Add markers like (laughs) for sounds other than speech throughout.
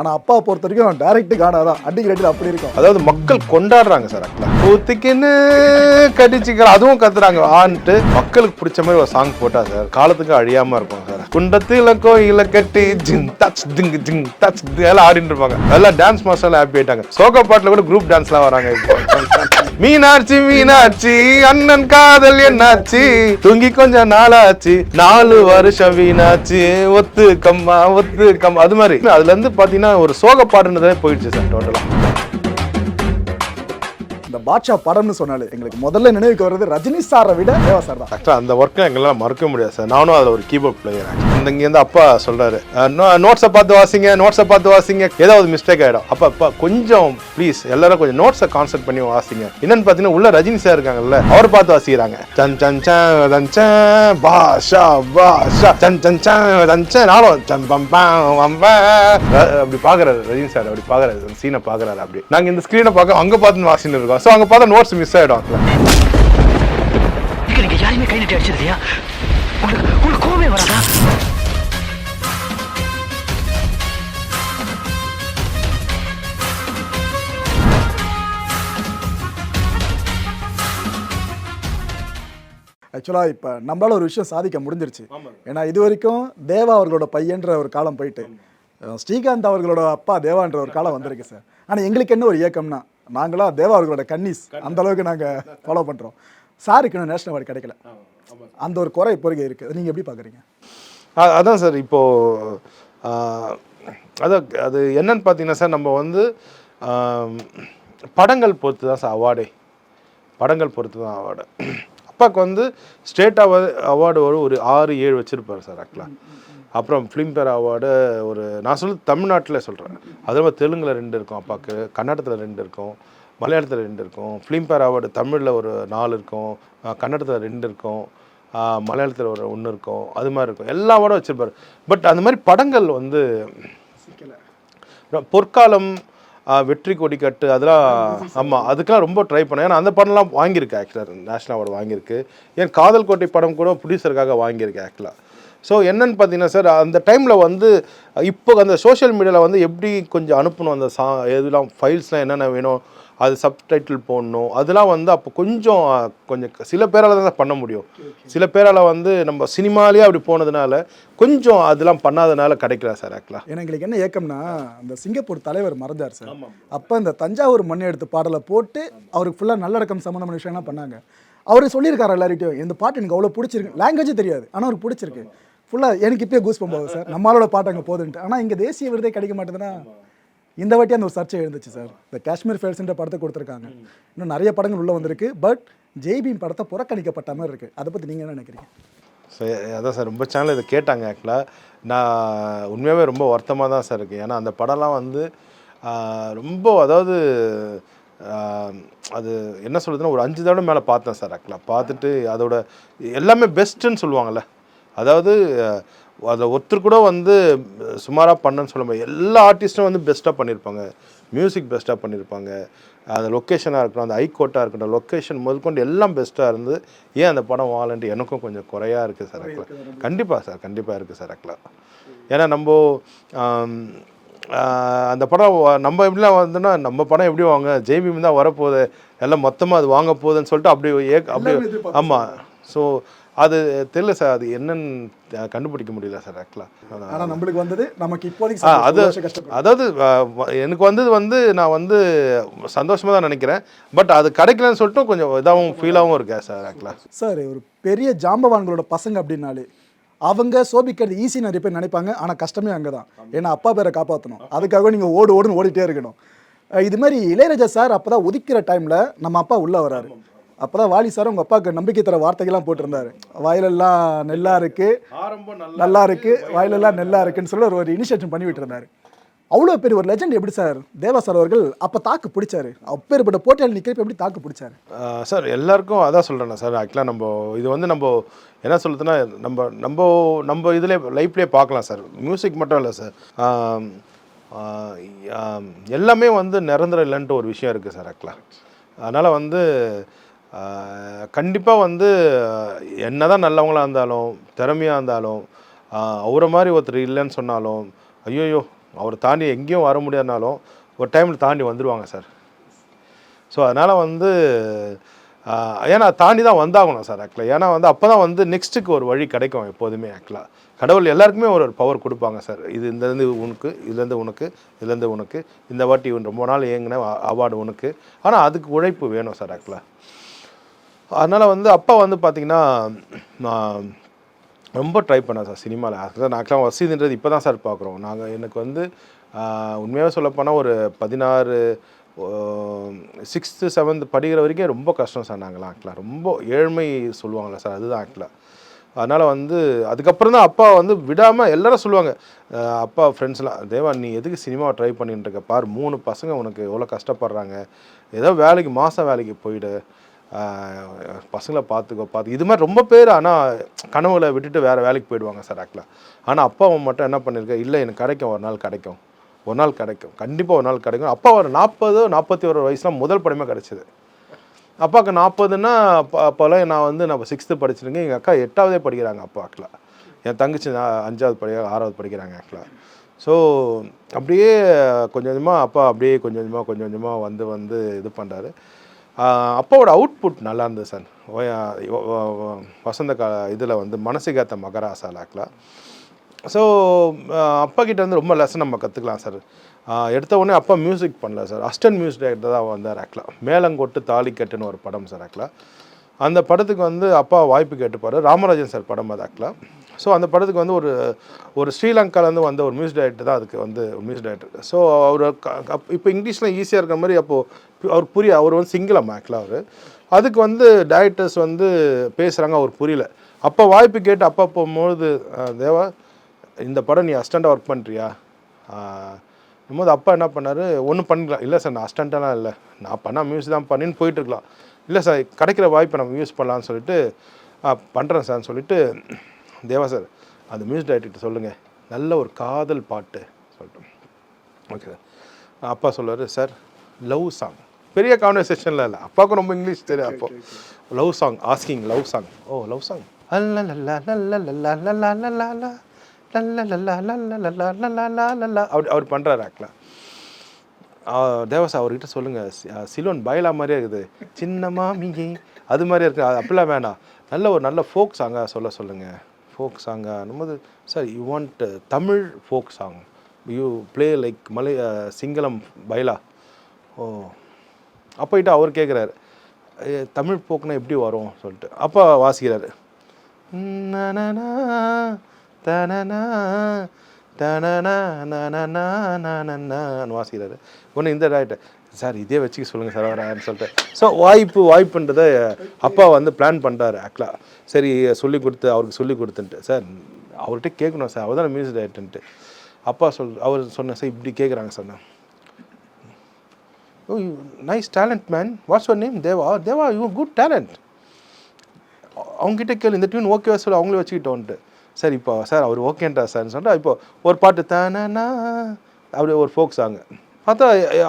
ஆனால் அப்பா பொறுத்த வரைக்கும் டைரக்ட் காணாதான் அடிக்கிற அடியில் அப்படி இருக்கும் அதாவது மக்கள் கொண்டாடுறாங்க சார் கூத்துக்குன்னு கடிச்சுக்கிற அதுவும் கத்துறாங்க. ஆன்ட்டு மக்களுக்கு பிடிச்ச மாதிரி ஒரு சாங் போட்டா சார். காலத்துக்கு அழியாம இருக்கும் சார். குண்டத்தில் கோயில கட்டி ஜிங் டச் திங் ஜிங் டச் எல்லாம் ஆடிட்டு இருப்பாங்க. எல்லாம் டான்ஸ் மாஸ்டர்லாம் ஹாப்பி ஆயிட்டாங்க. சோகா பாட்டில் கூட குரூப் டான்ஸ்லாம் வராங்க இப்போ. மீனாட்சி மீனாட்சி அண்ணன் காதல் என்னாச்சு? தூங்கி கொஞ்சம் நாளாச்சு. நாலு வருஷம் வீணாச்சு. ஒத்து கம்மா ஒத்து கம்மா அது மாதிரி. அதுல இருந்து பாத்தீங்கன்னா ஒரு சோக பாட்டுன்றதே போயிடுச்சு சார் டோட்டலா இந்த பாட்ஷா படம்னு சொன்னாலே எங்களுக்கு முதல்ல நினைவுக்கு வர்றது ரஜினி சாரை விட தேவா சார் தான். அந்த ஒர்க்கை எங்களால் மறக்க முடியாது சார். நானும் அதில் ஒரு கீபோர்ட் பிளேயர் அவர் இங்கேருந்து அப்பா சொல்கிறாரு நோட்ஸை பார்த்து வாசிங்க நோட்ஸை பார்த்து வாசிங்க. ஏதாவது மிஸ்டேக் ஆகிடும் அப்போ அப்பா கொஞ்சம் ப்ளீஸ் எல்லாரும் கொஞ்சம் நோட்ஸை கான்சென்ட் பண்ணி வாசிங்க. என்னன்னு பார்த்தீங்கன்னா உள்ள ரஜினி சார் இருக்காங்கல்ல அவர் பார்த்து வாசிக்கிறாங்க. சன் சன் சன் சன் சன் பாஷா பாஷா சன் சன் சன் சன் சன் நானும் சன் பம் பம் பம். அப்படி பார்க்குறாரு ரஜினி சார் அப்படி பார்க்குறாரு. சீனை பார்க்குறாரு அப்படி. நாங்கள் இந்த ஸ்க்ரீனை பார்க்க அங்கே பார்த்து வாசின்னு இருக்கோம். ஸோ அங்கே பார்த்தா நோட்ஸ் மிஸ் ஆகிடும் இங்க கை நீட்டி அடிச்சது இல்லையா? ஆக்சுவலாக இப்போ நம்மளால ஒரு விஷயம் சாதிக்க முடிஞ்சிருச்சு. ஏன்னா இது வரைக்கும் தேவா அவர்களோட பையன்ற ஒரு காலம் போயிட்டு ஸ்ரீகாந்த் அவர்களோட அப்பா தேவான்ற ஒரு காலம் வந்திருக்கு சார். ஆனால் எங்களுக்கு என்ன ஒரு இயக்கம்னா நாங்களாம் தேவா அவர்களோட கன்னிஸ் அந்த அளவுக்கு நாங்கள் ஃபாலோ பண்ணுறோம் சாருக்கு இன்னும் நேஷனல் அவார்டு கிடைக்கல. அந்த ஒரு குறை இப்போதைக்கு இருக்குது நீங்கள் எப்படி பார்க்குறீங்க அதான் சார் இப்போ ஆ, அதான் அது என்னன்னு பார்த்தீங்கன்னா சார் நம்ம வந்து படங்கள் பொறுத்து தான் சார் அவார்டே படங்கள் பொறுத்து தான் அவார்டு அப்பாவுக்கு வந்து ஸ்டேட் அவார்டு அவார்டு ஒரு ஒரு ஆறு ஏழு வச்சுருப்பார் சார் ஆக்சுவலாக அப்புறம் ஃபிலிம்பேர் அவார்டு ஒரு நான் சொல்ல தமிழ்நாட்டில் சொல்கிறேன் அது மாதிரி தெலுங்கில் ரெண்டு இருக்கும் அப்பாவுக்கு கன்னடத்தில் ரெண்டு இருக்கும் மலையாளத்தில் ரெண்டு இருக்கும் ஃபிலிம்பேர் அவார்டு தமிழில் ஒரு நாலு இருக்கும் கன்னடத்தில் ரெண்டு இருக்கும் மலையாளத்தில் ஒரு ஒன்று இருக்கும் அது மாதிரி இருக்கும். எல்லா அவார்டும் வச்சுருப்பார். பட் அந்த மாதிரி படங்கள் வந்து பொற்காலம் வெற்றி கொடி கட்டு அதெல்லாம் ஆமாம் அதுக்கெல்லாம் ரொம்ப ட்ரை பண்ணேன். ஏன்னா அந்த படம்லாம் வாங்கியிருக்கு ஆக்சுவலாக நேஷனல் அவார்டு வாங்கியிருக்கு. ஏன் காதல் கோட்டை படம் கூட ப்ரொடியூசருக்காக வாங்கியிருக்கு ஆக்சுவலாக ஸோ என்னன்னு பார்த்தீங்கன்னா சார் அந்த டைமில் வந்து இப்போ அந்த சோஷியல் மீடியாவில் வந்து எப்படி கொஞ்சம் அனுப்பணும்? அந்த சா எதுலாம் ஃபைல்ஸ்லாம் என்னென்ன வேணும்? அது சப்டைட்டில் போடணும். அதெல்லாம் வந்து அப்போ கொஞ்சம் கொஞ்சம் சில பேரால் தான் பண்ண முடியும். சில பேரால் வந்து நம்ம சினிமாலேயே அப்படி போனதுனால கொஞ்சம் அதெல்லாம் பண்ணாதனால கிடைக்கல சார் ஆக்சுவலாக ஏன்னா எங்களுக்கு என்ன ஏக்கம்னா அந்த சிங்கப்பூர் தலைவர் மறைஞ்சார் சார். அப்போ இந்த தஞ்சாவூர் மண் எடுத்து பாடலை போட்டு அவருக்கு ஃபுல்லாக நல்லடக்கம் சம்மந்தமான விஷயம்லாம் பண்ணாங்க. அவர் சொல்லியிருக்காரு எல்லார்கிட்டையும் இந்த பாட்டு எனக்கு அவ்வளோ பிடிச்சிருக்கு. லாங்குவேஜே தெரியாது ஆனால் அவருக்கு பிடிச்சிருக்கு. ஃபுல்லாக எனக்கு இப்பயே கூஸ் போகுது சார். நம்மளோட பாட்டு அங்கே போகுதுன்ட்டு ஆனால் இங்கே தேசிய விருதே கிடைக்க மாட்டேதுன்னா இந்த வாட்டி அந்த ஒரு சர்ச்சை எழுந்துச்சு சார். இந்த காஷ்மீர் ஃபேல்ஸ்ன்ற படத்தை கொடுத்துருக்காங்க. இன்னும் நிறைய படங்கள் உள்ளே வந்திருக்கு. பட் ஜெய்பீம் படத்தை புறக்கணிக்கப்பட்ட மாதிரி இருக்குது அதை பற்றி நீங்கள் என்ன நினைக்கிறீங்க? சார் அதான் சார் ரொம்ப சேனல் இதை கேட்டாங்க ஆக்சுவலாக நான் உண்மையாகவே ரொம்ப வருத்தமாக தான் சார் இருக்குது ஏன்னா அந்த படம்லாம் வந்து ரொம்ப அதாவது அது என்ன சொல்கிறதுன்னா ஒரு அஞ்சு தடவை மேலே பார்த்தேன் சார் ஆக்சுவலாக பார்த்துட்டு அதோட எல்லாமே பெஸ்ட்டுன்னு சொல்லுவாங்கள்ல அதாவது அதில் ஒருத்தர் கூட வந்து சுமாராக பண்ணன்னு சொல்ல முடியாது. எல்லா ஆர்டிஸ்ட்டும் வந்து பெஸ்ட்டாக பண்ணியிருப்பாங்க மியூசிக் பெஸ்ட்டாக பண்ணியிருப்பாங்க அந்த லொக்கேஷனாக இருக்கட்டும் அந்த ஐகோட்டாக இருக்கட்டும் லொக்கேஷன் முதற்கொண்டு எல்லாம் பெஸ்ட்டாக இருந்து ஏன் அந்த படம் வாழன்ட்டு எனக்கும் கொஞ்சம் குறையாக இருக்குது சார் ஆக்சுவலாக கண்டிப்பாக சார் கண்டிப்பாக இருக்குது சார் ஆக்சுவலாக ஏன்னா நம்ம அந்த படம் நம்ம எப்படிலாம் வந்தோன்னா நம்ம படம் எப்படி வாங்க ஜெய்பீம் தான் வரப்போகுது எல்லாம் மொத்தமாக அது வாங்க போகுதுன்னு சொல்லிட்டு அப்படி ஏ அப்படி ஆமாம் ஸோ அது தெரியல சார் அது என்னன்னு கண்டுபிடிக்க முடியல சார் ஆக்சுவலாக ஆனால் நம்மளுக்கு வந்தது நமக்கு இப்போதைக்கு அது அதாவது எனக்கு வந்தது வந்து நான் வந்து சந்தோஷமாக தான் நினைக்கிறேன். பட் அது கிடைக்கலன்னு சொல்லிட்டு கொஞ்சம் இதாகவும் ஃபீலாகவும் இருக்கேன் சார் ஆக்சுவலாக சார் ஒரு பெரிய ஜாம்பவான்களோட பசங்க அப்படின்னாலே அவங்க சோபிக்கிறது ஈஸி நிறைய பேர் நினைப்பாங்க ஆனால் கஷ்டமே அங்கே தான் ஏன்னா அப்பா பேரை காப்பாற்றணும் அதுக்காக நீங்கள் ஓடு ஓடுன்னு ஓடிட்டே இருக்கணும். இது மாதிரி இளையராஜா சார் அப்போ தான் உதிக்கிற டைமில் நம்ம அப்பா உள்ளே வராரு அப்போ தான் வாலி சார் உங்கள் அப்பாவுக்கு நம்பிக்கை தர வார்த்தைகள்லாம் போட்டிருந்தாரு. வயலெல்லாம் நெல்லா இருக்கு. ஆரம்பம் நல்லா இருக்கு. வயலெல்லாம் நெல்லா இருக்குன்னு சொல்லி ஒரு- ஒரு இனிஷியேட்டிவ் பண்ணி விட்டுருந்தாரு. அவ்வளோ பெரிய ஒரு லெஜெண்ட் எப்படி சார்? தேவா சார் அவர்கள் அப்போ தாக்கு பிடிச்சாரு. அப்பேற்பட்ட போட்டியாளர் நிற்கிறப்ப எப்படி தாக்கு பிடிச்சாரு? சார் எல்லாருக்கும் அதான் சொல்கிறேன் சார். ஆக்சுவலாக நம்ம இது வந்து நம்ம என்ன சொல்லுதுன்னா நம்ம நம்ம நம்ம இதில் லைஃப்லேயே பார்க்கலாம் சார். மியூசிக் மட்டும் இல்லை சார். எல்லாமே வந்து நிரந்தரம் இல்லைன்ட்டு ஒரு விஷயம் இருக்குது சார் ஆக்சுவலாக அதனால் வந்து கண்டிப்பாக வந்து என்ன தான் நல்லவங்களாக இருந்தாலும் திறமையாக இருந்தாலும் அவரை மாதிரி ஒருத்தர் இல்லைன்னு சொன்னாலும் ஐயோயோ அவர் தாண்டி எங்கேயும் வர முடியாதுனாலும் ஒரு டைமில் தாண்டி வந்துடுவாங்க சார். ஸோ அதனால் வந்து ஏன்னா தாண்டி தான் வந்தாகணும் சார் ஆக்சுவலாக ஏன்னா வந்து அப்போ தான் வந்து நெக்ஸ்ட்டுக்கு ஒரு வழி கிடைக்கும் எப்போதுமே ஆக்சுவலாக கடவுள் எல்லாருக்குமே ஒரு பவர் கொடுப்பாங்க சார். இது இந்தலேருந்து உனக்கு இதுலேருந்து உனக்கு இதுலேருந்து உனக்கு. இந்த வாட்டி ரொம்ப நாள் ஏங்கின அவார்டு உனக்கு. ஆனால் அதுக்கு உழைப்பு வேணும் சார் ஆக்சுவலாக அதனால் வந்து அப்பா வந்து பார்த்திங்கன்னா நான் ரொம்ப ட்ரை பண்ணேன் சார் சினிமாவில் ஆக்சுவலாக நான் ஆக்சுவலாக வசதின்றது இப்போ தான் சார் பார்க்குறோம் நாங்கள் எனக்கு வந்து உண்மையாக சொல்லப்போனால் ஒரு பதினாறு சிக்ஸ்த்து செவன்த் படிக்கிற வரைக்கும் ரொம்ப கஷ்டம் சார் நாங்களாம் ஆக்சுவலாக ரொம்ப ஏழ்மை சொல்லுவாங்களே சார் அதுதான் ஆக்சுவலாக அதனால் வந்து அதுக்கப்புறம் தான் அப்பா வந்து விடாமல் எல்லாரும் சொல்லுவாங்க அப்பா ஃப்ரெண்ட்ஸ்லாம் தேவா நீ எதுக்கு சினிமாவை ட்ரை பண்ணிட்டு இருக்க? பார் மூணு பசங்க உனக்கு எவ்வளோ கஷ்டப்படுறாங்க. ஏதோ வேலைக்கு மாதம் வேலைக்கு போயிடு. பசங்களை பார்த்துக்கோ பார்த்து. இது மாதிரி ரொம்ப பேர் ஆனால் கனவுல விட்டுட்டு வேறு வேலைக்கு போயிடுவாங்க சார் ஆக்சுவலாக ஆனால் அப்பா அவன் மட்டும் என்ன பண்ணியிருக்க இல்லை எனக்கு கிடைக்கும் ஒரு நாள் கிடைக்கும். ஒரு நாள் கிடைக்கும். கண்டிப்பாக ஒரு நாள் கிடைக்கும். அப்பா ஒரு நாற்பது நாற்பத்தி ஒரு வயசுலாம் முதல் படமே கிடச்சிது. அப்பாவுக்கு நாற்பதுன்னா அப்போ அப்போல்லாம் நான் வந்து நான் சிக்ஸ்த்து படிச்சிருக்கேன். எங்கள் அக்கா எட்டாவதே படிக்கிறாங்க அப்பா ஆக்சுவலாக என் தங்கச்சி நான் அஞ்சாவது படி ஆறாவது படிக்கிறாங்க ஆக்சுவலாக ஸோ அப்படியே கொஞ்சம் கொஞ்சமாக அப்பா அப்படியே கொஞ்சம் கொஞ்சமாக கொஞ்சம் கொஞ்சமாக வந்து வந்து இது பண்ணுறாரு அப்பாவோட அவுட்புட் நல்லா இருந்தது சார். வசந்த கால இதில் வந்து மனசுகேத்த மகராசா ஆக்சுவலாக ஸோ அப்பா கிட்ட வந்து ரொம்ப லெசன் நம்ம கற்றுக்கலாம் சார். எடுத்த உடனே அப்பா மியூசிக் பண்ணல சார். அஸ்டன் மியூசிக் டைரக்டர் தான் வந்தார் ஆக்சுவலாக மேலங்கொட்டு தாலி கட்டுன்னு ஒரு படம் சார் ஆக்லா. அந்த படத்துக்கு வந்து அப்பா வாய்ப்பு கேட்டுப்பார். ராமராஜன் சார் படம் அது ஆக்சுவலாக ஸோ அந்த படத்துக்கு வந்து ஒரு ஒரு ஸ்ரீலங்காலேருந்து வந்த ஒரு மியூசிக் டைரக்டர் தான் அதுக்கு வந்து மியூசிக் டைரக்டர் ஸோ அவர் இப்போ இங்கிலீஷில் ஈஸியாக இருக்கிற மாதிரி அப்போது அவர் புரிய அவர் வந்து சிங்கிளம் ஆக்சுவலாக அவர். அதுக்கு வந்து டைரக்டர்ஸ் வந்து பேசுகிறாங்க அவர் புரியல. அப்போ வாய்ப்பு கேட்டு அப்பா போகும்போது தேவா இந்த படம் நீ அஸ்டண்ட்டாக ஒர்க் பண்ணுறியா போது அப்பா என்ன பண்ணார் ஒன்றும் பண்ணிக்கலாம் இல்லை சார் நான் அஸ்டண்ட்டெல்லாம் இல்லை. நான் பண்ணால் மியூசிக் தான் பண்ணின்னு போயிட்டுருக்கலாம் இல்லை சார் கிடைக்கிற வாய்ப்பை நம்ம யூஸ் பண்ணலாம்னு சொல்லிட்டு பண்ணுறேன் சார்னு சொல்லிட்டு தேவா சார் அந்த மியூசிக் டைரக்டர்கிட்ட சொல்லுங்கள் நல்ல ஒரு காதல் பாட்டு சொல்லிட்டு ஓகே சார் அப்பா சொல்லுவார் சார் லவ் சாங் பெரிய கான்வர்சேஷனில் இல்லை அப்பாவுக்கும் ரொம்ப இங்கிலீஷ் தெரியும் அப்போ love song asking love song oh love song அப்படி அவர் பண்ணுறாரு ஆக்சுவலாக தேவசா அவர்கிட்ட சொல்லுங்கள் சிலோன் பயலா மாதிரியே இருக்குது. சின்ன மாமியே அது மாதிரியே இருக்குது அது அப்படிலாம் வேணாம். நல்ல ஒரு நல்ல ஃபோக் சாங்காக சொல்ல சொல்லுங்கள் ஃபோக் சாங்காக நம்மது sir you want Tamil folk song. You play like மலை சிங்களம் பைலா. ஓ. அப்போயிட்டு அவர் கேட்குறாரு தமிழ் போக்குனா எப்படி வரும் சொல்லிட்டு. அப்பா வாசிக்கிறாரு. தனனா, தனனா, வாசிக்கிறாரு. ஒன்று இந்த டாக்டர் சார் இதே வச்சுக்க சொல்லுங்கள் சார் வரேன்னு சொல்லிட்டு. ஸோ வாய்ப்பு வாய்ப்புன்றதை அப்பா வந்து பிளான் பண்ணுறாரு ஆக்சுவலாக சரி சொல்லி கொடுத்து அவருக்கு சொல்லி கொடுத்துன்ட்டு. சார் அவர்கிட்ட கேட்கணும் சார் அவர் தான் மியூசிக் டைரக்டர்ன்ட்டு அப்பா சொல் அவர் சொன்ன சார் இப்படி கேட்குறாங்க சார் நான். ஓ nice talent man what's your name Deva. Deva you good talent அவங்ககிட்ட கேளு இந்த டியூன் ஓகேவா சொல்லி அவங்களே வச்சுக்கிட்டோன்ட்டு. சார் இப்போ சார் அவர் ஓகேன்றா சார்னு சொல்லிட்டு இப்போ ஒரு பாட்டு தானனா அப்படி ஒரு ஃபோக் சாங் பார்த்தா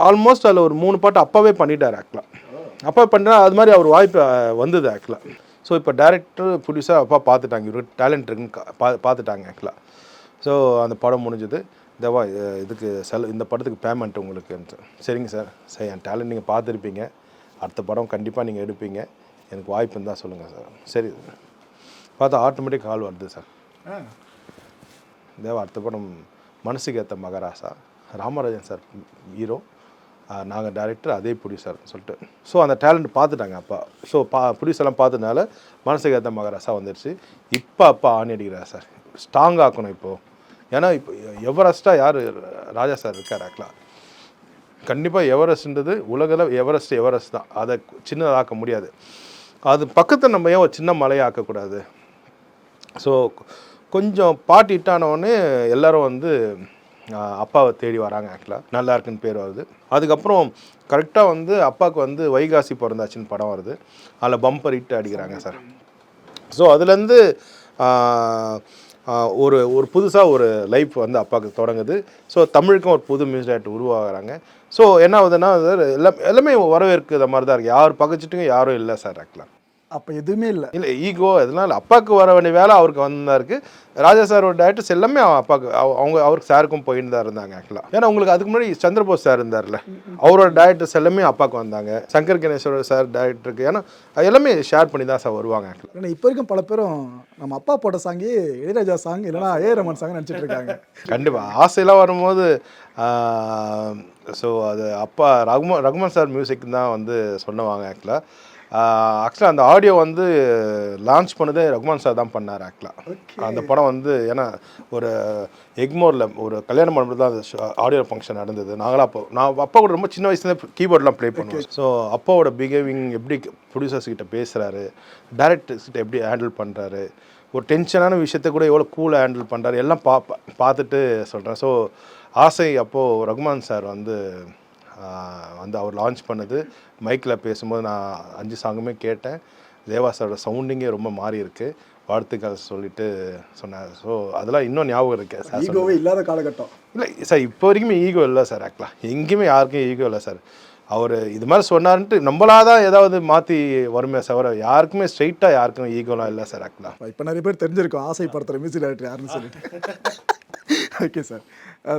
ஆல்மோஸ்ட் அதில் ஒரு மூணு பாட்டு அப்பாவே பண்ணிட்டார் ஆக்சுவலாக அப்பா பண்ணிட்டா அது மாதிரி அவர் வாய்ப்பு வந்தது ஆக்சுவலாக ஸோ இப்போ டேரக்டர் ப்ரொடியூசர் அப்பா பார்த்துட்டாங்க. இவருக்கு டேலண்ட் இருக்குன்னு பா பார்த்துட்டாங்க ஆக்சுவலாக ஸோ அந்த படம் முடிஞ்சது. தேவா இது- இதுக்கு செல இந்த படத்துக்கு பேமெண்ட் உங்களுக்கு சரிங்க சார். சரி என் டேலண்ட் நீங்கள் பார்த்துருப்பீங்க. அடுத்த படம் கண்டிப்பாக நீங்கள் எடுப்பீங்க. எனக்கு வாய்ப்பு இருந்தால் சொல்லுங்கள் சார். சரி. பார்த்தா ஆட்டோமேட்டிக் கால் வருது சார். தேவா அடுத்த படம் மனசுக்கு ஏற்ற மகராசா. ராமராஜன் சார் ஹீரோ நாங்கள் டேரக்டர் அதே ப்ரொடியூசர்னு சொல்லிட்டு. ஸோ அந்த டேலண்ட் பார்த்துட்டாங்க அப்பா. ஸோ பா ப்ரொடியூசர்லாம் பார்த்ததுனால மனசுக்கு ஏற்ற மகராசா வந்துருச்சு. இப்போ அப்பா ஆணி அடிக்கிறார் சார் ஸ்ட்ராங் ஆக்கணும் இப்போது ஏன்னா இப்போ எவரெஸ்ட்டாக யார்? ராஜா சார் இருக்கார் ஆக்சுவலாக கண்டிப்பாக எவரெஸ்ட்ன்றது உலகில் எவரெஸ்ட் எவரெஸ்ட் தான். அதை சின்னதாக்க முடியாது. அது பக்கத்தில் நம்ம ஏன் ஒரு சின்ன மலையை ஆக்கக்கூடாது? ஸோ கொஞ்சம் பாட்டு ஹிட் ஆன எல்லாரும் வந்து அப்பாவை தேடி வராங்க ஆக்சுவலாக நல்லா இருக்குன்னு பேர் வருது. அதுக்கப்புறம் கரெக்டாக வந்து அப்பாவுக்கு வந்து வைகாசி பிறந்தாச்சுன்னு படம் வருது. அதில் பம்பர் ஹிட் அடிக்கிறாங்க சார் ஸோ அதுலேருந்து ஒரு ஒரு புதுசாக ஒரு லைஃப் வந்து அப்பாவுக்கு தொடங்குது. ஸோ தமிழுக்கும் ஒரு புது மியூசிக் டைரக்டர் உருவாகிறாங்க. ஸோ என்ன ஆகுதுன்னா சார் எல்லாம் எல்லாமே வரவேற்கிற மாதிரி தான் இருக்குது யார் பக்கச்சிட்டும் யாரும் இல்லை சார் ஆக்சுவலாக அப்போ எதுவுமே இல்லை. இல்லை ஈகோ இதெல்லாம் இல்லை. அப்பாவுக்கு வர வேண்டிய வேலை அவருக்கு வந்தாருக்கு ராஜா சாரோட டேரக்டர்ஸ் எல்லாமே அவன் அப்பாவுக்கு அவ- அவங்க அவருக்கு சாருக்கும் போயிட்டு தான் இருந்தாங்க ஆக்சுவலாக ஏன்னா உங்களுக்கு அதுக்கு முன்னாடி சந்திரபோஸ் சார் இருந்தார்ல. அவரோட டேரக்டர்ஸ் எல்லாமே அப்பாவுக்கு வந்தாங்க. சங்கர் கணேஸ்வர சார் டேரக்டருக்கு ஏன்னா அது எல்லாமே ஷேர் பண்ணி தான் சார் வருவாங்க ஆக்சுவலாக ஏன்னா இப்போ வரைக்கும் பல பேரும் நம்ம அப்பா போட்ட சாங்கே இளையராஜா சாங் இல்லைனா ஏ ரமன் சாங் நினச்சிட்டு இருக்காங்க. கண்டிப்பாக ஆசையெல்லாம் வரும்போது ஸோ அது அப்பா ரகுமான் ரகுமான் சார் மியூசிக் தான் வந்து சொன்னவாங்க ஆக்சுவலாக ஆக்சுவலாக அந்த ஆடியோ வந்து லான்ச் பண்ணதே ரகுமான் சார் தான் பண்ணார் ஆக்சுவலாக அந்த படம் வந்து ஏன்னா ஒரு எக்மோரில் ஒரு கல்யாண மண்டபத்தில் தான் அந்த ஆடியோ ஃபங்க்ஷன் நடந்தது. நாங்களாம் அப்போ நான் அப்பா கூட ரொம்ப சின்ன வயசுலேருந்து கீபோர்ட்லாம் ப்ளே பண்ணுவோம். ஸோ அப்பாவோட பிஹேவிங் எப்படி ப்ரொடியூசர்ஸ் கிட்ட பேசுகிறாரு டேரக்டர்ஸ் கிட்ட எப்படி ஹேண்டில் பண்ணுறாரு ஒரு டென்ஷனான விஷயத்த கூட எவ்வளோ கூலாக ஹேண்டில் பண்ணுறாரு எல்லாம் பா பா- பார்த்துட்டு சொல்கிறேன் ஸோ ஆசை அப்போது ரகுமான் சார் வந்து வந்து அவர் லான்ச் பண்ணது. மைக்கில் பேசும்போது நான் அஞ்சு சாங்குமே கேட்டேன். தேவா சாரோட சவுண்டிங்கே ரொம்ப மாறி இருக்கு வாழ்த்துக்கள் சொல்லிட்டு சொன்னார். ஸோ அதெல்லாம் இன்னும் ஞாபகம் இருக்கு. சார் ஈகோவே இல்லாத காலகட்டம். இல்லை சார் இப்போ வரைக்குமே ஈகோ இல்லை சார் ஆக்சுவலாக எங்கேயுமே யாருக்கும் ஈகோ இல்லை சார். அவர் இது மாதிரி சொன்னார்ன்ட்டு நம்மளாக தான் ஏதாவது மாற்றி வருமே தவிர யாருக்குமே ஸ்ட்ரைட்டாக யாருக்கும் ஈகோலாம் இல்லை சார் ஆக்சுவலாக இப்போ நிறைய பேர் தெரிஞ்சிருக்கும். ஆசைப்படுத்துகிற மியூசிக் டைரக்டர் யாருன்னு சொல்லிட்டு. (laughs) ஓகே சார்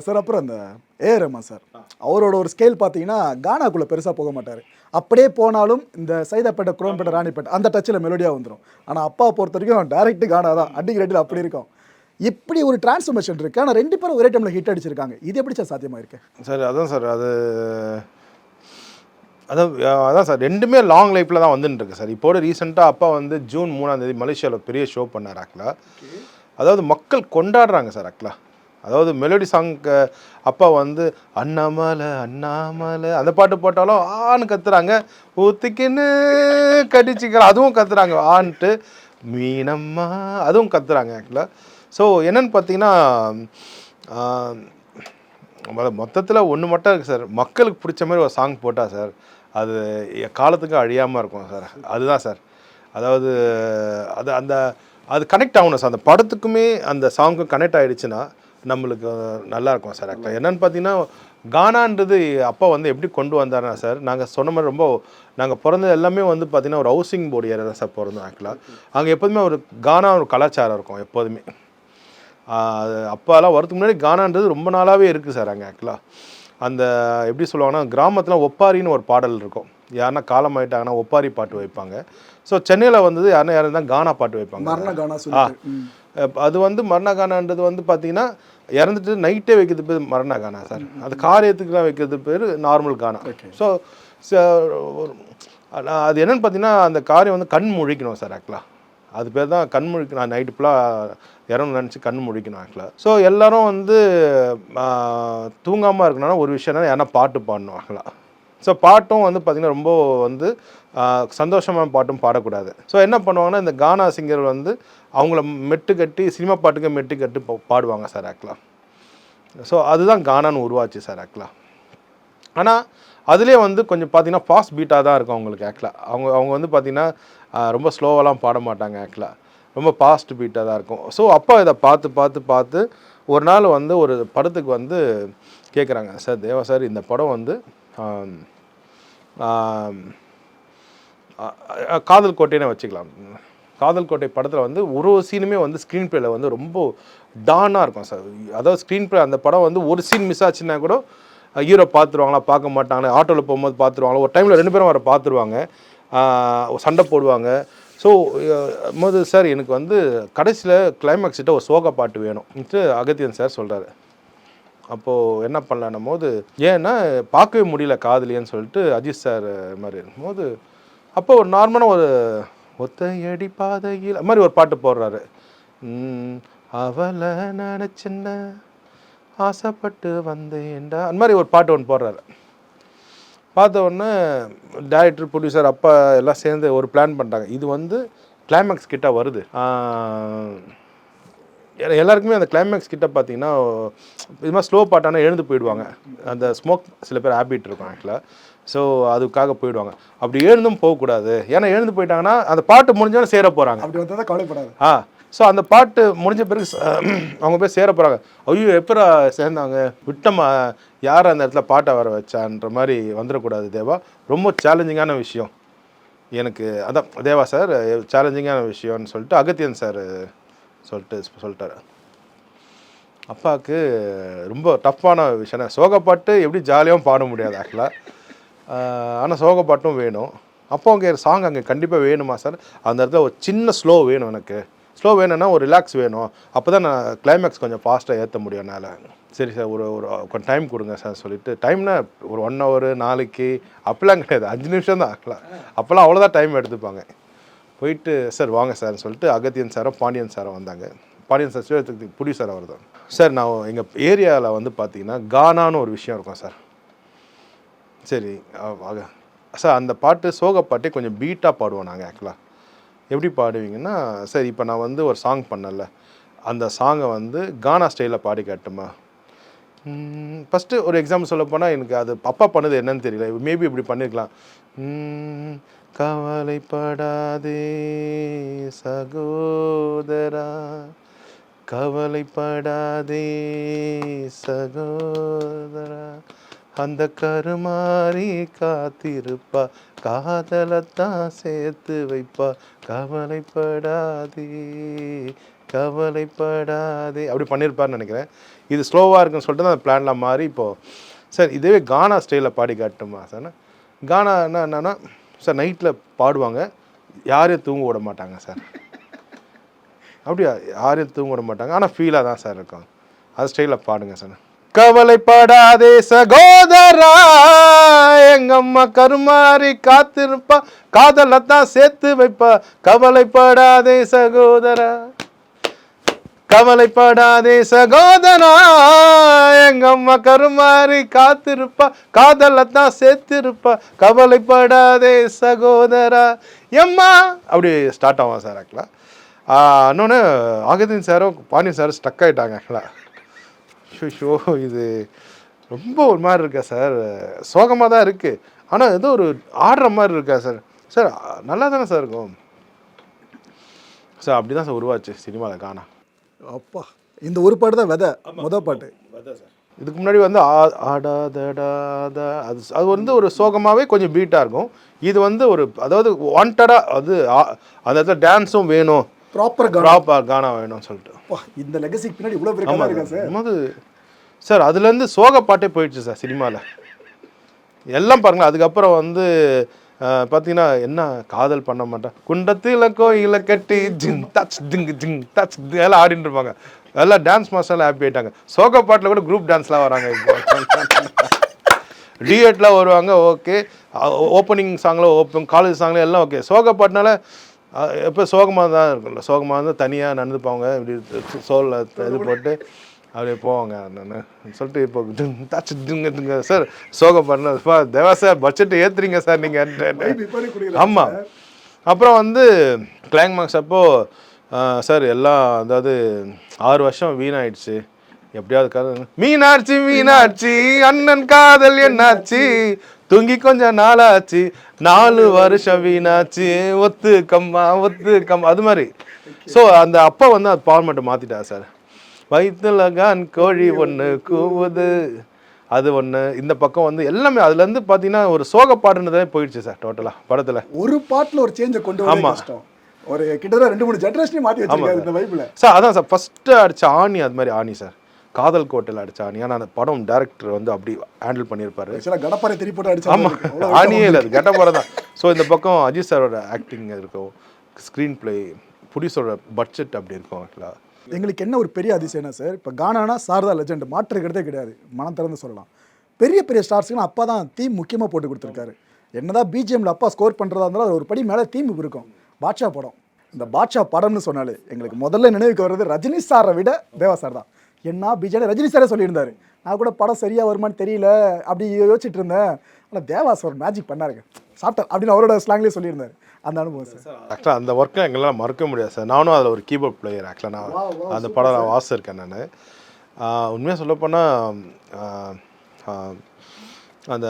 சார் அப்புறம் அந்த ஏ ரமா சார். அவரோட ஒரு ஸ்கேல் பார்த்தீங்கன்னா கானாக்குள்ளே பெருசாக போக மாட்டார். அப்படியே போனாலும் இந்த சைதாப்பேட்டை குரோம்பேட்டை ராணிப்பேட்டை அந்த டச்சில் மெலோடியாக வந்துடும் ஆனால் அப்பா பொறுத்த வரைக்கும் டேரக்ட் கானா தான். அடிக்க ரேட்டில் அப்படி இருக்கும். இப்படி ஒரு டிரான்ஸ்ஃபர்மேஷன் இருக்குது ஆனால் ரெண்டு பேரும் ஒரே டைமில் ஹிட் அடிச்சிருக்காங்க. இது எப்படி சார் சாத்தியமாக இருக்கு? சார் அதான் சார் அது அதான் அதான் சார் ரெண்டுமே லாங் லைஃப்பில் தான் வந்துட்டு இருக்கு சார். இப்போட ரீசெண்டாக அப்பா வந்து ஜூன் மூணாம் தேதி மலேசியாவில் பெரிய ஷோ பண்ணார் ஆக்சுவலாக அதாவது மக்கள் கொண்டாடுறாங்க சார் ஆக்சுவலாக அதாவது மெலோடி சாங்க்கு அப்பா வந்து அண்ணாமலை அண்ணாமலை அந்த பாட்டு போட்டாலும் ஆன்னு கத்துறாங்க. ஊத்திக்கின்னு கடிச்சிக்கிற அதுவும் கத்துறாங்க. ஆன்ட்டு மீனம்மா அதுவும் கத்துறாங்க ஆக்சுவலாக ஸோ என்னன்னு பார்த்தீங்கன்னா மொத்தத்தில் ஒன்று மட்டும் இருக்குது சார். மக்களுக்கு பிடிச்ச மாதிரி ஒரு சாங் போட்டால் சார் அது எ- காலத்துக்கு அழியாமல் இருக்கும் சார். அதுதான் சார். அதாவது அது அந்த அது கனெக்ட் ஆகணும் சார். அந்த படத்துக்குமே அந்த சாங்க்கும் கனெக்ட் ஆகிடுச்சுன்னா நம்மளுக்கு நல்லா இருக்கும் சார் ஆக்சுவலாக என்னன்னு பார்த்தீங்கன்னா கானான்றது அப்பா வந்து எப்படி கொண்டு வந்தாருன்னா சார் நாங்கள் சொன்ன மாதிரி ரொம்ப நாங்கள் பிறந்தது எல்லாமே வந்து பார்த்தீங்கன்னா ஒரு ஹவுசிங் போர்டு ஏரியா சார் பிறந்தோம் ஆக்சுவலாக அங்கே எப்போதுமே ஒரு கானா ஒரு கலாச்சாரம் இருக்கும் எப்போதுமே. அப்பாலாம் வரதுக்கு முன்னாடி கானான்றது ரொம்ப நாளாகவே இருக்குது சார் அங்கே ஆக்சுவலாக அந்த எப்படி சொல்லுவாங்கன்னா கிராமத்தில் ஒப்பாரின்னு ஒரு பாடல் இருக்கும். யாருன்னா காலம் ஆயிட்டாங்கன்னா ஒப்பாரி பாட்டு வைப்பாங்க. ஸோ சென்னையில் வந்தது யாருன்னா யாரும் தான் கானா பாட்டு வைப்பாங்க. அது வந்து மரண கானான்றது வந்து பார்த்தீங்கன்னா இறந்துட்டு நைட்டே வைக்கிறது பேர் மரண கானா சார் அது காரியத்துக்குலாம் வைக்கிறது பேர் நார்மல் கானா. ஸோ அது என்னன்னு பார்த்தீங்கன்னா அந்த காரியம் வந்து கண் முழிக்கணும் சார் ஆக்சுவலாக அது பேர் தான் கண் முழிக்கணும். நைட்டு ஃபுல்லாக இறந்து நினச்சி கண் முழிக்கணும் ஆக்சுவலாக ஸோ எல்லாரும் வந்து தூங்காமல் இருக்கணும்னா ஒரு விஷயம்னா யாருன்னா பாட்டு பாடணும் ஆக்சுவலாக ஸோ பாட்டும் வந்து பார்த்திங்கன்னா ரொம்ப வந்து சந்தோஷமான பாட்டும் பாடக்கூடாது. ஸோ என்ன பண்ணுவாங்கன்னா இந்த கானா சிங்கர் வந்து அவங்கள மெட்டு கட்டி சினிமா பாட்டுக்கு மெட்டு கட்டி பா- பாடுவாங்க சார் ஆக்லா ஸோ அதுதான் கானான்னு உருவாச்சு சார் ஆக்லா ஆனால் அதுலேயே வந்து கொஞ்சம் பார்த்தீங்கன்னா ஃபாஸ்ட் பீட்டாக தான் இருக்கும் அவங்களுக்கு ஆக்லா அவங்க அவங்க வந்து பார்த்திங்கன்னா ரொம்ப ஸ்லோவெல்லாம் பாட மாட்டாங்க ஆக்லா ரொம்ப ஃபாஸ்ட் பீட்டாக தான் இருக்கும். ஸோ அப்பா இதை பார்த்து பார்த்து பார்த்து ஒரு நாள் வந்து ஒரு படத்துக்கு வந்து கேட்குறாங்க சார் தேவா சார் இந்த படம் வந்து Um, um, காதல் கோட்டைன்னு வச்சுக்கலாம். காதல் கோட்டை படத்தில் வந்து ஒரு ஒரு சீனுமே வந்து ஸ்க்ரீன் ப்ளேல வந்து ரொம்ப டானாக இருக்கும் சார். அதாவது ஸ்க்ரீன் ப்ளே அந்த படம் வந்து ஒரு சீன் மிஸ் ஆச்சுன்னா கூட ஹீரோ பார்த்துருவாங்களா பார்க்க மாட்டாங்களா ஆட்டோவில் போகும்போது பார்த்துருவாங்களா ஒரு டைமில் ரெண்டு பேரும் வர பார்த்துருவாங்க. சண்டை போடுவாங்க. ஸோ போது சார் எனக்கு வந்து கடைசியில் கிளைமேக்ஸ்கிட்ட ஒரு சோக பாட்டு வேணும்ட்டு அகத்தியன் சார் சொல்கிறாரு அப்போது என்ன பண்ணலான்னும் போது ஏன்னா பார்க்கவே முடியல காதலியன்னு சொல்லிட்டு அஜித் சார் மாதிரி இருக்கும்போது அப்போ ஒரு நார்மலாக ஒரு ஒத்தையடி பாதையில் அது மாதிரி ஒரு பாட்டு போடுறாரு. அவளை நினச்சின்ன ஆசைப்பட்டு வந்தேன்டா அந்த மாதிரி ஒரு பாட்டு ஒன்று போடுறாரு. பார்த்த உடனே டேரக்டர் ப்ரொடியூசர் அப்பா எல்லாம் சேர்ந்து ஒரு பிளான் பண்ணிட்டாங்க. இது வந்து கிளைமேக்ஸ் கிட்ட வருது. எல்லாருக்குமே அந்த கிளைமேக்ஸ் கிட்ட பார்த்தீங்கன்னா இது மாதிரி ஸ்லோ பாட்டானா எழுந்து போயிடுவாங்க. அந்த ஸ்மோக் சில பேர் ஹேபிட் இருக்கும் ஆக்சுவலாக ஸோ அதுக்காக போயிடுவாங்க. அப்படி எழுந்தும் போகக்கூடாது. ஏன்னா எழுந்து போயிட்டாங்கன்னா அந்த பாட்டு முடிஞ்சோன்னு சேர போகிறாங்க அப்படி வந்தால் கவலைப்படாது. ஆ. ஸோ அந்த பாட்டு முடிஞ்ச பிறகு அவங்க போய் சேர போகிறாங்க ஐயோ எப்பரா சேர்ந்தாங்க? விட்டமா? யார் அந்த இடத்துல பாட்டை வர வச்சான்ற மாதிரி வந்துடக்கூடாது தேவா. ரொம்ப சேலஞ்சிங்கான விஷயம். எனக்கு அதான் தேவா சார் சேலஞ்சிங்கான விஷயம்னு சொல்லிட்டு அகத்தியன் சார் சொல்லிட்டு சொல்லிட்டாரு. அப்பாவுக்கு ரொம்ப டஃப்பான விஷயம். சோகப்பாட்டு எப்படி ஜாலியாகவும் பாட முடியாது ஆக்சுவலாக ஆனால் சோகப்பாட்டும் வேணும். அப்போ அங்கே சாங் அங்கே கண்டிப்பாக வேணுமா சார் அந்த இடத்துல ஒரு சின்ன ஸ்லோ வேணும் எனக்கு. ஸ்லோ வேணும்னா ஒரு ரிலாக்ஸ் வேணும். அப்போ தான் நான் கிளைமேக்ஸ் கொஞ்சம் ஃபாஸ்ட்டாக ஏற்ற முடியும் என்னால். சரி சார் ஒரு ஒரு கொஞ்சம் டைம் கொடுங்க சார் சொல்லிட்டு. டைம்னா ஒரு ஒன் ஹவர் நாளைக்கு அப்போலாம் கிடையாது. அஞ்சு நிமிஷம் தான் ஆகலாம் அப்போல்லாம் அவ்வளோதான் டைம் எடுத்துப்பாங்க. போயிட்டு சார் வாங்க சார்னு சொல்லிட்டு அகத்தியன் சாரும் பாண்டியன் சாரும் வந்தாங்க. பாண்டியன் சார் சிவத்துக்கு புடி சார் அவர் தான் சார் நான் எங்கள் ஏரியாவில் வந்து பார்த்தீங்கன்னா கானான்னு ஒரு விஷயம் இருக்கும் சார். சரி சார் அந்த பாட்டு சோக பாட்டே கொஞ்சம் பீட்டாக பாடுவோம் நாங்கள் ஆக்சுவலாக எப்படி பாடுவீங்கன்னா சரி இப்போ நான் வந்து ஒரு சாங் பண்ணல அந்த சாங்கை வந்து கானா ஸ்டைலில் பாடி காட்டுமா? ஃபஸ்ட்டு ஒரு எக்ஸாம்பிள் சொல்ல போனால் எனக்கு அது அப்பா பண்ணது என்னன்னு தெரியல. மேபி இப்படி பண்ணியிருக்கலாம் கவலைப்படாதே சகோதரா கவலைப்படாதே சகோதரா. அந்த கருமாறி காத்திருப்பா காதலத்தான் சேர்த்து வைப்பா. கவலைப்படாதே கவலைப்படாதே. அப்படி பண்ணியிருப்பாருன்னு நினைக்கிறேன். இது ஸ்லோவாக இருக்குன்னு சொல்லிட்டு தான் அந்த பிளான்லாம் மாறி இப்போது சார் இதுவே கானா ஸ்டைலில் பாடி காட்டுமா சார்? கானா என்ன என்னன்னா சார் நைட்டில் பாடுவாங்க. யாரையும் தூங்க விட மாட்டாங்க சார். அப்படியா? யாரையும் தூங்க விட மாட்டாங்க. ஆனால் ஃபீலாக தான் சார் இருக்கும். அது ஸ்டைலில் பாடுங்க சார். கவலைப்படாதே சகோதரா எங்க அம்மா கருமாறி காத்திருப்பா. காதலத்தான் தான் சேர்த்து வைப்பா. கவலைப்படாதே சகோதரா. கவலைப்படாதே சகோதரா எங்க அம்மா கருமாறி காத்திருப்பா காதலத்தான் தான் சேர்த்திருப்பா. கவலைப்படாதே சகோதரா. எம்மா அப்படி ஸ்டார்ட் ஆகும் சார் ஆக்சுவலா இன்னொன்று ஆகதின் சாரும் பாண்டியன் சாரும் ஸ்டக் ஆகிட்டாங்க ஆக்சுவலாக ஷோ இது ரொம்ப ஒரு மாதிரி இருக்கா சார் சோகமாக தான் இருக்குது ஆனால் ஏதோ ஒரு ஆடுற மாதிரி இருக்கா சார் சார் நல்லா தானே சார் இருக்கும்? சார் அப்படி தான் சார் உருவாச்சு சினிமாவில் காணா. அப்பா இந்த ஒரு பாட்டு தான் விதை முத பாட்டு. இதுக்கு முன்னாடி வந்து ஆ- ஆடாதடாதா அது அது வந்து ஒரு சோகமாகவே கொஞ்சம் பீட்டாக இருக்கும். இது வந்து ஒரு அதாவது வாண்டடாக அது அந்த இடத்துல டான்ஸும் வேணும். ப்ராப்பர் ப்ராப்பர் கானா வேணும்னு சொல்லிட்டு. அப்பா இந்த லெகசிக்கு பின்னாடி இவ்வளோ பெரிய சார். சார்? அதுலேருந்து சோக பாட்டே போயிடுச்சு சார் சினிமாவில் எல்லாம் பாருங்களேன் அதுக்கப்புறம் வந்து பார்த்தீங்கன்னா என்ன காதல் பண்ண மாட்டேன்? குண்டத்தில் கோயில கட்டி ஜிங் டச் திங்கு ஜிங் டச் எல்லாம் ஆடிட்டு இருப்பாங்க. எல்லாம் டான்ஸ் மாஸ்டர்லாம் ஹாப்பி ஆயிட்டாங்க. சோக பாட்டில் கூட குரூப் டான்ஸ்லாம் வராங்க இப்போ. டிஎட்லாம் வருவாங்க ஓகே ஓப்பனிங் சாங்கில் ஓப்பன் காலேஜ் சாங்கில் எல்லாம் ஓகே சோக பாட்டினால எப்போ சோகமாக தான் இருக்கும்ல. சோகமாக இருந்தால் தனியாக நடந்துப்பாங்க. இப்படி சோலில் இது போட்டு. அப்படியே போவாங்க. நான் சொல்லிட்டு இப்போ தாச்சு திங்க திங்க சார் சோகம் பண்ணப்பா தேவா சார் பட்ஜெட் ஏற்றுறீங்க சார். நீங்கள் ஆமாம் அப்புறம் வந்து கிளாங் மார்க்ஸ் அப்போது சார் எல்லாம் அதாவது ஆறு வருஷம் வீணாயிடுச்சு. எப்படியாவது கதை. மீனாட்சி மீனாட்சி அண்ணன் காதல் என்னாச்சு? தூங்கி கொஞ்சம் நாளாச்சு. நாலு வருஷம் வீணாச்சு. ஒத்து கம்மா ஒத்து கம்மா அது மாதிரி. ஸோ அந்த அப்பா வந்து அது ஃபார்மேட்டை மாற்றிட்டா சார். வயிற்றுல கான் கோழி ஒன்று கூவுது. அது ஒன்று இந்த பக்கம் வந்து எல்லாமே அதுலேருந்து பார்த்தீங்கன்னா ஒரு சோக பாடுனதே போயிடுச்சு சார் டோட்டலாக படத்தில். ஒரு பாட்டுல ஒரு சேஞ்சை கொண்டு வர ஆமா. கஷ்டம். ஒரு கிட்டத்தட்ட ரெண்டு மூணு ஜெனரேஷனையும் மாற்றி வச்சிருக்காரு இந்த வைப்பில் சார் அதான் சார் ஃபஸ்ட்டு அடிச்ச ஆணி அது மாதிரி ஆணி சார். காதல் கோட்டையில் அடிச்ச ஆணி. ஆனால் அந்த படம் டேரக்டர் வந்து அப்படி ஹேண்டில் பண்ணியிருப்பாரு. ஆக்சுவலாக கடப்பாறை திருப்பி போட்டு அடிச்சா ஆமாம் ஆணியே இல்லை அது கெட்ட படம் தான். ஸோ இந்த பக்கம் அஜித் சாரோட ஆக்டிங் இருக்கும். ஸ்க்ரீன் ப்ளே புடிஸோட பட்ஜெட் அப்படி இருக்கும். ஆக்சுவலாக எங்களுக்கு என்ன ஒரு பெரிய அதிசயம்னா சார் இப்போ கானானா சாரதா லெஜெண்ட் மாற்றுக்கிறதே கிடையாது. மனம் திறந்து சொல்லலாம். பெரிய பெரிய ஸ்டார்ஸ்க்குலாம் அப்பா தான் தீம் முக்கியமாக போட்டு கொடுத்துருக்காரு. என்னதான் பிஜிஎம்ல அப்பா ஸ்கோர் பண்ணுறதா இருந்தாலும் அது ஒரு படி மேலே தீம் இருக்கும். பாட்ஷா படம். இந்த பாட்ஷா படம்னு சொன்னாலே எங்களுக்கு முதல்ல நினைவுக்கு வர்றது ரஜினி சாரை விட தேவா சார் தான். என்ன பிஜே ரஜினி சாரே சொல்லியிருந்தாரு. நான் கூட படம் சரியாக வருமான்னு தெரியல அப்படி யோசிச்சுட்டு இருந்தேன். ஆனால் தேவா சார் மேஜிக் பண்ணாருங்க. சாப்பிட்டார் அப்படின்னு அவரோட ஸ்லாங்லேயே சொல்லியிருந்தாரு. அந்த அனுபவம் சார் ஆக்சுவலாக அந்த ஒர்க்கை எங்களால் மறக்க முடியாது சார் நானும் அதில் ஒரு கீபோர்ட் பிளேயர் ஆக்சுவலாக நான் அந்த படம் நான் வாசிச்சிருக்கேன் நான். உண்மையாக சொல்லப்போனால் அந்த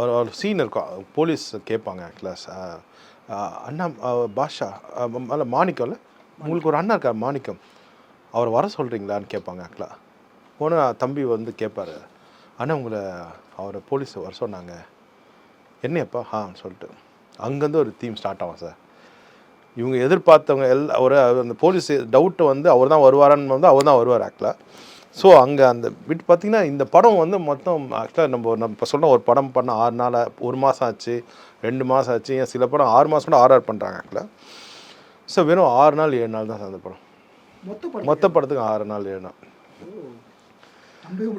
ஒரு ஒரு சீன் இருக்கும் போலீஸ் கேட்பாங்க ஆக்சுவலாக அண்ணா பாஷா அல்ல மாணிக்கம்ல உங்களுக்கு ஒரு அண்ணா இருக்கார் மாணிக்கம். அவர் வர சொல்கிறீங்களான்னு கேட்பாங்க ஆக்சுவலாக போனால் தம்பி வந்து கேட்பாரு அண்ணா உங்களை அவரை போலீஸ் வர சொன்னாங்க. என்னையப்பா? ஆ சொல்லிட்டு. அங்கேருந்து ஒரு தீம் ஸ்டார்ட் ஆகும் சார் இவங்க எதிர்பார்த்தவங்க எல்லா ஒரு அந்த போலீஸ் டவுட்டு வந்து அவர் தான் வருவாரான்னு வந்து அவர் தான் வருவார் ஆக்சுவலாக ஸோ அங்கே அந்த விட் பார்த்தீங்கன்னா இந்த படம் வந்து மொத்தம் ஆக்சுவலாக நம்ம நம்ம இப்போ சொன்ன ஒரு படம் பண்ண ஆறு நாள் ஒரு மாதம் ஆச்சு ரெண்டு மாதம் ஆச்சு ஏன் சில படம் ஆறு மாதம் கூட ஆர்ஆர் பண்ணுறாங்க ஆக்சுவலாக ஸோ வெறும் ஆறு நாள் ஏழு நாள் தான் சார் அந்த படம். மொத்த படத்துக்கு ஆறு நாள் ஏழு நாள்.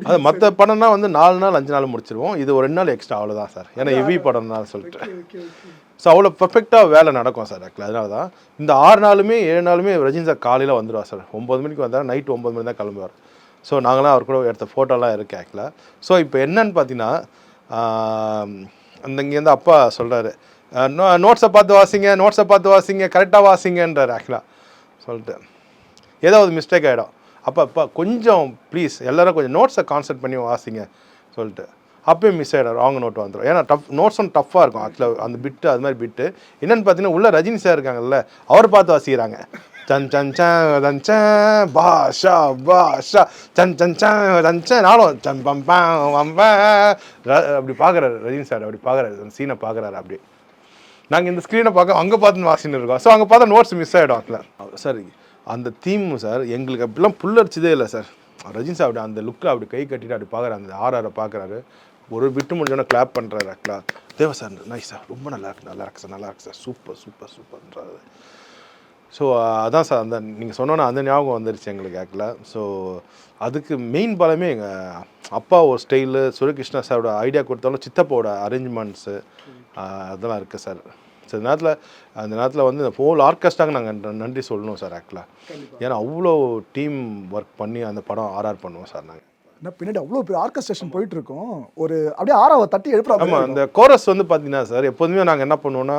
அது மற்ற படம்னா வந்து நாலு நாள் அஞ்சு நாள் முடிச்சிருவோம். இது ஒரு ரெண்டு நாள் எக்ஸ்ட்ரா அவ்வளோதான் சார் ஏன்னா ஹெவி படம் தான் சொல்லிட்டு. ஸோ அவ்வளோ பர்ஃபெக்டாக வேலை நடக்கும் சார் ஆக்சுவலி அதனால தான் இந்த ஆறு நாளுமே ஏழு நாளுமே ரஜின் சார் காலையில் வந்துடுவார் சார். ஒம்பது மணிக்கு வந்தால் நைட் ஒம்பது மணி தான் கிளம்புவார். ஸோ நாங்களாம் அவர் கூட எடுத்த ஃபோட்டோலாம் இருக்குது ஆக்சுவலாக ஸோ இப்போ என்னன்னு பார்த்தீங்கன்னா அந்த இங்கேருந்து அப்பா சொல்கிறாரு நோட்ஸை பார்த்து வாசிங்க நோட்ஸை பார்த்து வாசிங்க கரெக்டாக வாசிங்கன்றார் ஆக்சுவலாக சொல்லிட்டு. ஏதாவது மிஸ்டேக் ஆகிடும் அப்போ அப்பா கொஞ்சம் ப்ளீஸ் எல்லோரும் கொஞ்சம் நோட்ஸை கான்சென்ட் பண்ணி வாசிங்க சொல்லிட்டு. அப்பயும் மிஸ் ஆகிடும் ராங் நோட் வந்துடும் ஏன்னா டஃப் நோட்ஸும் டஃப்பாக இருக்கும். ஆக்சுவலாக அந்த பிட்டு அது மாதிரி பிட்டு என்னென்னு பார்த்தீங்கன்னா உள்ள ரஜினி சார் இருக்காங்கல்ல அவர் பார்த்து வாசிக்கிறாங்க. சன் சன் சன் பாஷா பாஷா சன் சன் சன் தன் சன் நானும் சன் பம் பம் பம் பம். ர- அப்படி பார்க்குறாரு ரஜினி சார் அப்படி பார்க்குறாரு அந்த சீனை பார்க்குறாரு அப்படி. நாங்கள் இந்த ஸ்க்ரீனை பார்க்க அங்கே பார்த்து வாசின்னு இருக்கோம். ஸோ அங்கே பார்த்தா நோட்ஸ் மிஸ் ஆகிடும் அதில். சார் அந்த தீம் சார் எங்களுக்கு அப்படிலாம் புல்லரிச்சதே இல்லை சார் ரஜினி சார் அப்படி அந்த லுக்கில் அப்படி கை கட்டிட்டு அப்படி பார்க்குறாரு அந்த ஆர்ஆரை பார்க்குறாரு ஒரு விட்டு முடிஞ்சோன்னே கிளாப் பண்ணுறாரு ஆக்சுவலாக தேவ சார் நைஸ் சார் ரொம்ப நல்லா இருக்கு நல்லா இருக்கு சார் நல்லா இருக்கு சார் சூப்பர் சூப்பர் சூப்பர்ன்றாரு ஸோ அதான் சார் அந்த நீங்கள் சொன்னோன்னே அந்த ஞாபகம் வந்துருச்சு எங்களுக்கு ஆக்சுவலாக ஸோ அதுக்கு மெயின் பலமே எங்கள் அப்பா ஒரு ஸ்டைலு சுரகிருஷ்ணா சாரோட ஐடியா கொடுத்தாலும் சித்தப்போட அரேஞ்ச்மெண்ட்ஸு அதெல்லாம் இருக்குது சார் இந்த நேரத்தில் அந்த நேரத்தில் வந்து ஹோல் ஆர்கெஸ்ட்ராக்கு நாங்கள் நன்றி சொல்லணும் சார் ஆக்சுவலாக ஏன்னா அவ்வளோ டீம் ஒர்க் பண்ணி அந்த படம் ஆர்ஆர் பண்ணுவோம் சார் நாங்கள் என்ன பின்னாடி அவ்வளோ பெரிய ஆர்கஸ்ட்ரேஷன் போயிட்டு இருக்கோம் ஒரு அப்படியே ஆறாவை தட்டி எழுப்புறா ஆமாம் அந்த கோரஸ் வந்து பார்த்தீங்கன்னா சார் எப்போதுமே நாங்கள் என்ன பண்ணுவோம்னா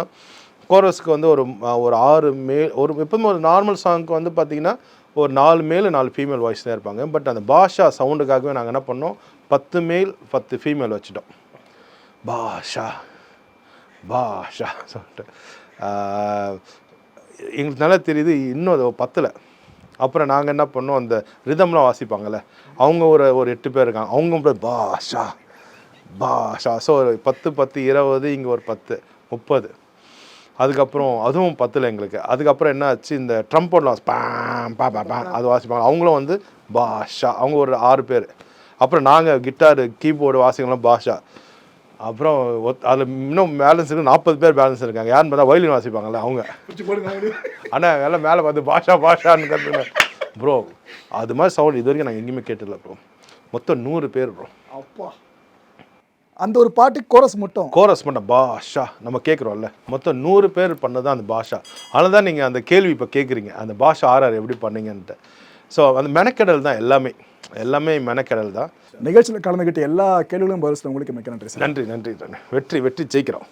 கோரஸ்க்கு வந்து ஒரு ஒரு ஆறு மே ஒரு எப்போதுமே ஒரு நார்மல் சாங்க்கு வந்து பார்த்தீங்கன்னா ஒரு நாலு மேல் நாலு ஃபீமேல் வாய்ஸ் தான் இருப்பாங்க. பட் அந்த பாஷா சவுண்டுக்காகவே நாங்கள் என்ன பண்ணோம் பத்து மேல் பத்து ஃபீமேல் வச்சுட்டோம். பாஷா பாஷா சொல்லிட்டு. எங்களுக்கு நல்லா தெரியுது இன்னும் அது பத்தலை. அப்புறம் நாங்கள் என்ன பண்ணோம் அந்த ரிதம்லாம் வாசிப்பாங்கல்ல அவங்க ஒரு ஒரு எட்டு பேர் இருக்காங்க. அவங்க பாஷா பாஷா ஸோ ஒரு பத்து பத்து இருபது இங்கே ஒரு பத்து முப்பது. அதுக்கப்புறம் அதுவும் பத்தில் எங்களுக்கு. அதுக்கப்புறம் என்ன ஆச்சு இந்த ட்ரம்போர்டில் வாசி பேம் பா பா பா அது வாசிப்பாங்க. அவங்களும் வந்து பாஷா அவங்க ஒரு ஆறு பேர். அப்புறம் நாங்கள் கிட்டாரு கீபோர்டு வாசிக்கலாம் பாஷா அப்புறம் அதில் இன்னும் பேலன்ஸ் இருக்கு. நாற்பது பேர் பேலன்ஸ் இருக்காங்க. யாருன்னு பார்த்தா வயலின் வாசிப்பாங்கல்ல அவங்க. அண்ணா எல்லாம் மேலே பார்த்து பாஷா பாஷான்னு கற்றுங்க ப்ரோ அது மாதிரி சவுண்ட் இது வரைக்கும் நாங்கள் எங்கேயுமே கேட்டதில்ல ப்ரோ மொத்தம் நூறு பேர் ப்ரோ அப்பா. அந்த ஒரு பாட்டு கோரஸ் மட்டும்? கோரஸ் பண்ண பாஷா. நம்ம கேட்குறோம்ல மொத்தம் நூறு பேர் பண்ணது அந்த பாஷா. அதனால தான் நீங்கள் அந்த கேள்வி இப்போ கேட்குறீங்க அந்த பாஷா ஆர்ஆர் எப்படி பண்ணீங்கன்ட்டு. ஸோ அந்த மெனக்கெடல் தான் எல்லாமே. எல்லாமே மெனக்கெடல் தான். நிகழ்ச்சியில் கலந்துக்கிட்ட எல்லா கேள்விகளும் பதில் உங்களுக்கு மிக்க நன்றி நன்றி நன்றி. வெற்றி வெற்றி ஜெயிக்கிறோம்.